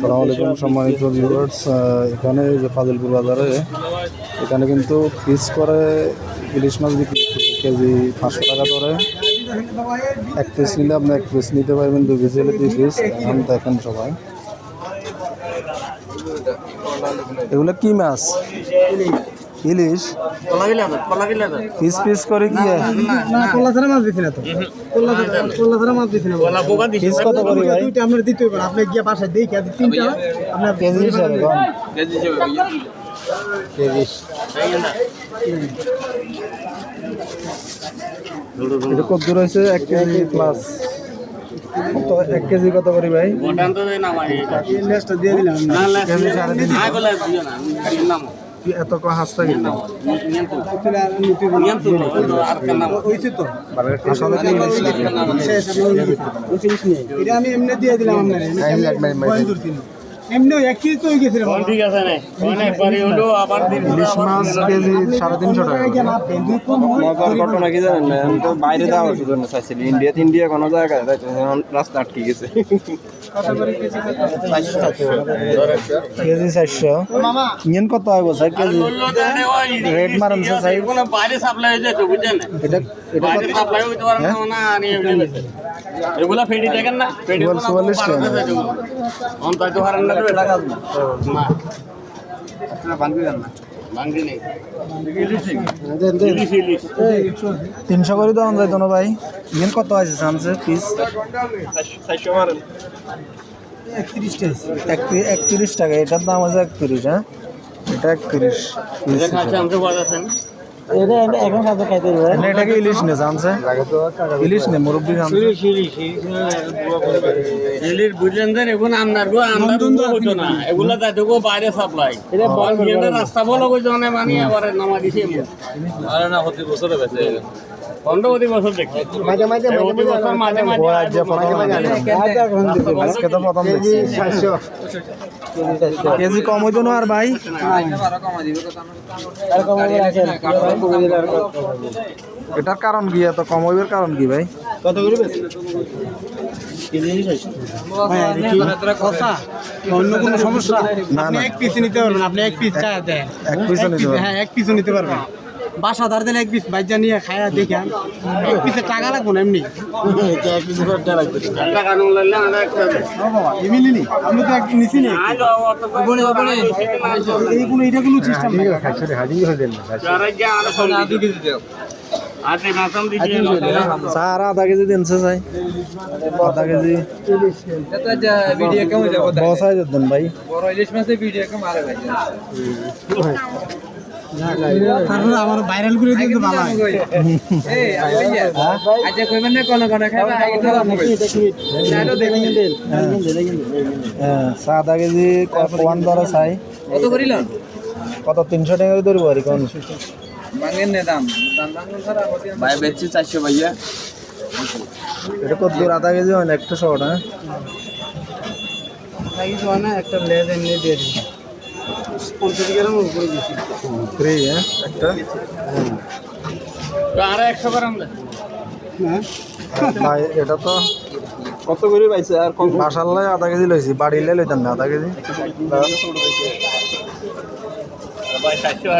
সালাম আলাইকুম সম্মানিত ভিউয়ার্স এখানে যে ফাজিলপুর বাজারে, এখানে কিন্তু পিস করে ইলিশ মাছ বিক্রি। কেজি পাঁচশো টাকা ধরে এক পিস নিলে আপনি এক পিস নিতে পারবেন, দুই পিস হলে দুই পিস এখন দেখেন সবাই। এগুলো কি মাছ? ইলিশ। পিস পিস করে কি না কল্লা ছাড়া মাছ দিছি না তো কল্লা কল্লা ছাড়া মাছ দিছি না পিস কত করে ভাই? দুইটা আপনার দিতে হবে আপনি গিয়ে বাসায় দেখে আর তিনটা আপনার কেজি হিসাবে কম কেজি কত দূর হয়েছে এক কেজি প্লাস কত এক কেজি কত করে ভাই দিয়ে দিলাম কি এত কি আপনি এটা আমি এমনি দিয়ে দিলাম আপনার এমনি এক কেজি তো হয়ে গেছিল ঠিক আছে না। অনেক বাড়ি হলো আবার দিন ইলিশ মাছ কেজি সাড়ে তিনশো টাকা। মজার ঘটনা কি জানেন না? আমি তো বাইরে যাওয়ার জন্য চাইছিলি। ইন্ডিয়া ইন্ডিয়া কোনো জায়গায় রাস্তা আটকে গেছে। কেজি চারশো। ইঞ্জিন কত হবে স্যার কেজি? রেট মারেন স্যার বাইরে সাপ্লাই হয়ে যেত বুঝছেন? এটা এটা সাপ্লাই হইতে পারে না না আনি এমনি বেচে। এগুলা ফেডি দেখেন না ফেডি এগুলো 44 টাকা। অন্তাই তো হারান না না। ইলিশ। ইলিশ তিনশো করে দেওয়া যায় তো ভাই। ইঞ্জিন কত আছে চান্সে পিস একত্রিশ টাকা এটার দাম আছে একত্রিশ হ্যাঁ? এটা একত্রিশ। দেখা এটা কি ইলিশ নে জানছে? ইলিশ নে মুরব্বী জানছে। ইলিশ বুঝলেন যে এখন আমনার গো আমনার গো না। এগুলা যাইতে গো বাইরে সাপ্লাই এটা বল রাস্তা বলো। কইতো না মানি আবার নামা দিছে আরে না প্রতি বছর বেচে। পনেরো বছর দেখি। মাঝে মাঝে প্রতি বছর মাঝে মাঝে ও আজ যে প্রথম দেখলাম। আজকে তো প্রথম দেখছি কেজি কম হইতো না আর ভাই? এটার কারণ কি? এত কম হইবার কারণ কি ভাই? কত করে অন্য কোনো সমস্যা? আপনি এক পিস নিতে পারবেন আপনি এক পিস দেন। এক নিতে পারবেন। হ্যাঁ এক নিতে পারবেন। বাসা ধার দিলে এক পিস বাইজা নিয়ে খায়া দেখেন এক পিসে টাকা লাগবো না এমনি। এমনি তো এক নিছি নি আজ অত বনে বনে এই কোনো এটা কোনো সিস্টেম নেই। মাসাম দিছি স্যার আধা কেজি দিনছে চাই আধা কেজি। ভিডিও কেমন যাব বস আই দেন ভাই। বড় ইলিশ মাছে ভিডিও কেমন আরে ভাই তারপরে আমার ভাইরাল করে দিয়ে তো ভালো আচ্ছা কইবেন না কোন কোন খাইবা আগে তো দেখেন দেন আধা কেজি ওয়ান ধরো চাই। কত করিল? কত তিনশো টাকা করে ধরবো আর কোন? নে দাম। দাম দাম ছাড়া ভাই বেচছি 400 ভাইয়া। এটা কত দূর আধা কেজি হয় না একটু শর্ট হ্যাঁ? না একটা লেজ এমনি দিয়ে দিই পঞ্চাশ গ্রামের উপরে বেশি। ফ্রি হ্যাঁ একটা আর 100 গ্রাম হ্যাঁ? ভাই এটা তো কত করে পাইছে আর কম বাসাল্লাই আধা কেজি লইছি বাড়িলে লইতাম না আধা কেজি। ভাই 700